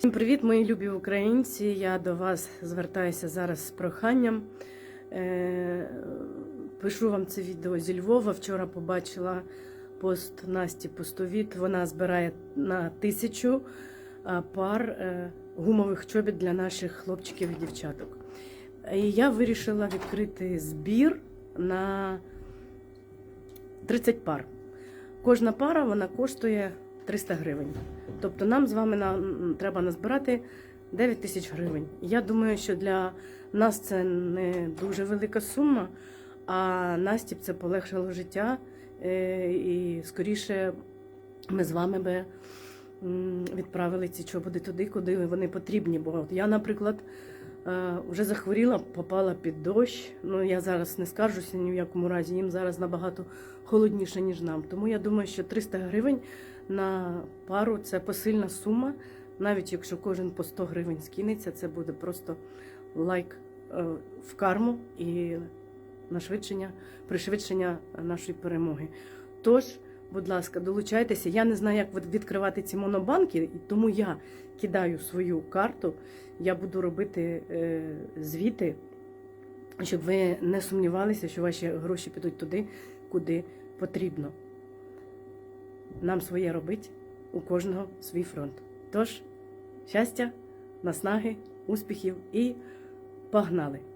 Всім привіт, мої любі українці. Я до вас звертаюся зараз з проханням. Е, Пишу вам це відео зі Львова. Вчора побачила пост Насті Пустовіт. Вона збирає на тисячу пар е, гумових чобіт для наших хлопчиків і дівчаток. І я вирішила відкрити збір на 30 пар. Кожна пара вона коштує 300 гривень. Тобто нам з вами на, треба назбирати 9 тисяч гривень. Я думаю, що для нас це не дуже велика сума, а Насті б це полегшило життя. е, І скоріше ми з вами би відправили ці чоботи туди, куди вони потрібні. Бо от я, наприклад, вже захворіла, попала під дощ. Ну я зараз не скаржуся ні в якому разі. Їм зараз набагато холодніше, ніж нам. Тому я думаю, що 300 гривень на пару це посильна сума. Навіть якщо кожен по 100 гривень скинеться, це буде просто лайк е, в карму і нашвидшення, пришвидшення нашої перемоги. Тож, будь ласка, долучайтеся. Я не знаю, як відкривати ці монобанки, тому я кидаю свою карту. Я буду робити е, звіти, щоб ви не сумнівалися, що ваші гроші підуть туди, куди потрібно. Нам своє робить, у кожного свій фронт. Тож, щастя, наснаги, успіхів і погнали!